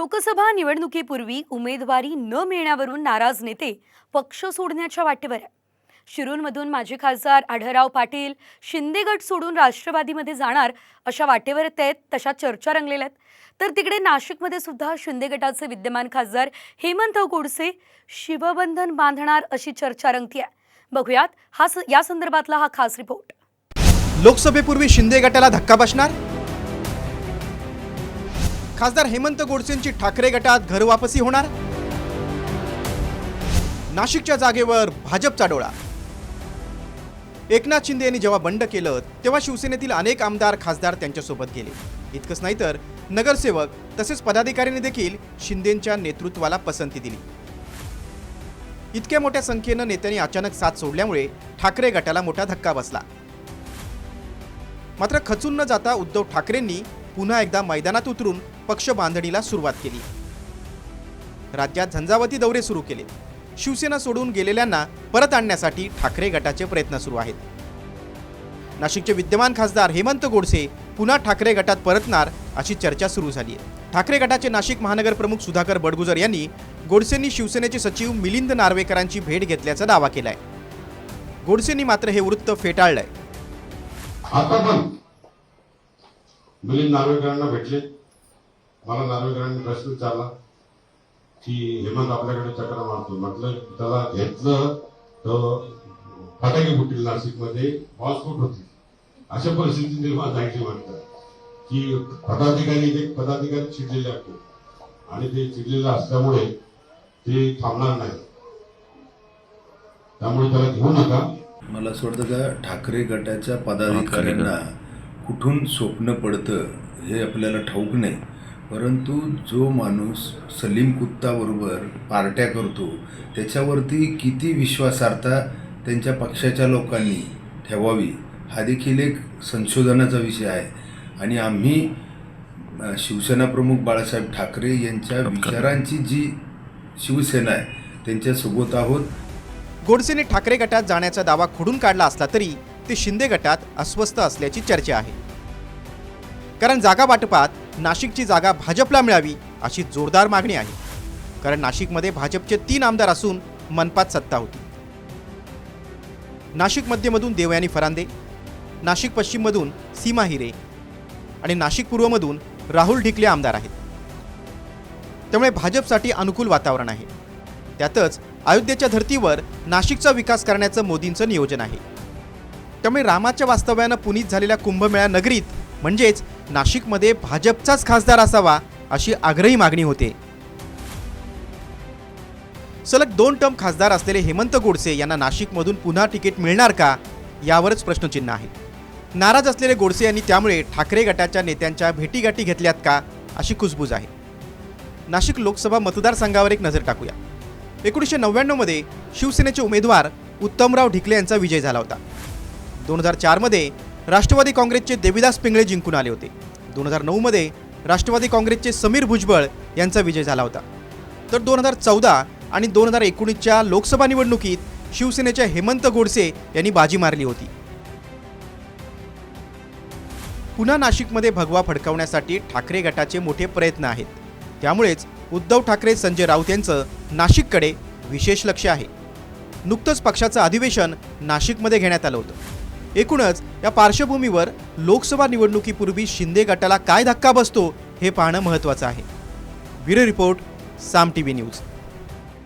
लोकसभा निवडणुकीपूर्वी उमेदवारी न मिळण्यावरून नाराज नेते पक्ष सोडण्याच्या वाटेवर आहे शिरूरमधून माजी खासदार आढळराव पाटील शिंदे गट सोडून राष्ट्रवादीमध्ये जाणार अशा वाटेवर ते आहेत तशा चर्चा रंगलेल्या आहेत. तर तिकडे नाशिकमध्ये सुद्धा शिंदे गटाचे विद्यमान खासदार हेमंत गोडसे शिवबंधन बांधणार अशी चर्चा रंगती आहे बघूयात हा स- या संदर्भातला हा खास रिपोर्ट. लोकसभेपूर्वी शिंदे गटाला धक्का बसणार? खासदार हेमंत गोडसेंची ठाकरे गटात घरवापसी होणार? नाशिकच्या जागेवर भाजपचा डोळा. एकनाथ शिंदे यांनी जेव्हा बंड केलं तेव्हा शिवसेनेतील अनेक आमदार खासदार त्यांच्यासोबत गेले. इतकंच नाही तर नगरसेवक तसेच पदाधिकाऱ्यांनी देखील शिंदेंच्या नेतृत्वाला पसंती दिली. इतक्या मोठ्या संख्येनं नेत्यांनी अचानक साथ सोडल्यामुळे ठाकरे गटाला मोठा धक्का बसला. मात्र खचून न जाता उद्धव ठाकरेंनी पुन्हा एकदा मैदानात उतरून पक्ष बांधणीला सुरुवात केली. राज्यात झंझावती दौरे सुरू केले. शिवसेना सोडून गेलेल्यांना परत आणण्यासाठी ठाकरे गटाचे प्रयत्न सुरू आहेत. नाशिकचे विद्यमान खासदार हेमंत गोडसे पुन्हा ठाकरे गटात परतणार अशी चर्चा सुरू झाली आहे. ठाकरे गटाचे नाशिक महानगर प्रमुख सुधाकर बडगुजर यांनी गोडसेंनी शिवसेनेचे सचिव मिलिंद नार्वेकरांची भेट घेतल्याचा दावा केलाय. गोडसेंनी मात्र हे वृत्त फेटाळलंय. आता पण मिलिंद नार्वेकरांना भेटले. मला नार्वेकरांनी प्रश्न विचारला की हेमंत आपल्याकडे चक्र मारतो म्हटलं त्याला घेतलं तर फटाके फुटील नाशिकमध्ये बॉस्फोट होतील. अशा परिस्थिती निर्माण जायची म्हणतात की पदाधिकारी एक पदाधिकारी चिडलेले असतो आणि ते चिडलेले असल्यामुळे ते थांबणार नाही. त्यामुळे त्याला घेऊ नका. मला असं वाटतं का ठाकरे गटाच्या पदाधिकाऱ्यांना कुठून स्वप्न पडतं हे आपल्याला ठाऊक नाही. परंतु जो माणूस सलीम कुत्ताबरोबर पार्ट्या करतो त्याच्यावरती किती विश्वासार्हता त्यांच्या पक्षाच्या लोकांनी ठेवावी हा देखील एक संशोधनाचा विषय आहे. आणि आम्ही शिवसेना प्रमुख बाळासाहेब ठाकरे यांच्या विचारांची जी शिवसेना आहे त्यांच्यासोबत आहोत. गोडसेने ठाकरे गटात जाण्याचा दावा खोडून काढला असला तरी ते शिंदे गटात अस्वस्थ असल्याची चर्चा आहे. कारण जागा वाटपात नाशिकची जागा भाजपला मिळावी अशी जोरदार मागणी आहे. कारण नाशिकमध्ये भाजपचे तीन आमदार असून मनपात सत्ता होती. नाशिक मध्यमधून देवयानी फरांदे नाशिक पश्चिममधून सीमा हिरे आणि नाशिक पूर्वमधून राहुल ढिकले आमदार आहेत. त्यामुळे भाजपसाठी अनुकूल वातावरण आहे. त्यातच अयोध्येच्या धर्तीवर नाशिकचा विकास करण्याचं मोदींचं नियोजन आहे. त्यामुळे रामाच्या वास्तव्यानं पुनीत झालेल्या कुंभमेळा नगरीत म्हणजेच नाशिकमध्ये भाजपचाच खासदार असावा अशी आग्रही मागणी होते. सलग दोन टर्म खासदार असलेले हेमंत गोडसे यांना नाशिकमधून पुन्हा तिकीट मिळणार का यावरच प्रश्नचिन्ह आहे. नाराज असलेले गोडसे यांनी त्यामुळे ठाकरे गटाच्या नेत्यांच्या भेटीगाठी घेतल्यात का अशी कुजबूज आहे. नाशिक लोकसभा मतदारसंघावर एक नजर टाकूया. एकोणीसशे नव्याण्णवमध्ये शिवसेनेचे उमेदवार उत्तमराव ढिकले यांचा विजय झाला होता. दोन हजार चारमध्ये राष्ट्रवादी काँग्रेसचे देविदास पिंगळे जिंकून आले होते. दोन हजार नऊमध्ये राष्ट्रवादी काँग्रेसचे समीर भुजबळ यांचा विजय झाला होता. तर दोन हजार चौदा आणि दोन हजार एकोणीसच्या लोकसभा निवडणुकीत शिवसेनेच्या हेमंत गोडसे यांनी बाजी मारली होती. पुन्हा नाशिकमध्ये भगवा फडकावण्यासाठी ठाकरे गटाचे मोठे प्रयत्न आहेत. त्यामुळेच उद्धव ठाकरे संजय राऊत यांचं नाशिककडे विशेष लक्ष आहे. नुकतंच पक्षाचं अधिवेशन नाशिकमध्ये घेण्यात आलं होतं. एकूणच या पार्श्वभूमीवर लोकसभा निवडणुकीपूर्वी शिंदे गटाला काय धक्का बसतो हे पाहणं महत्त्वाचं आहे. Bureau report Saam T V news.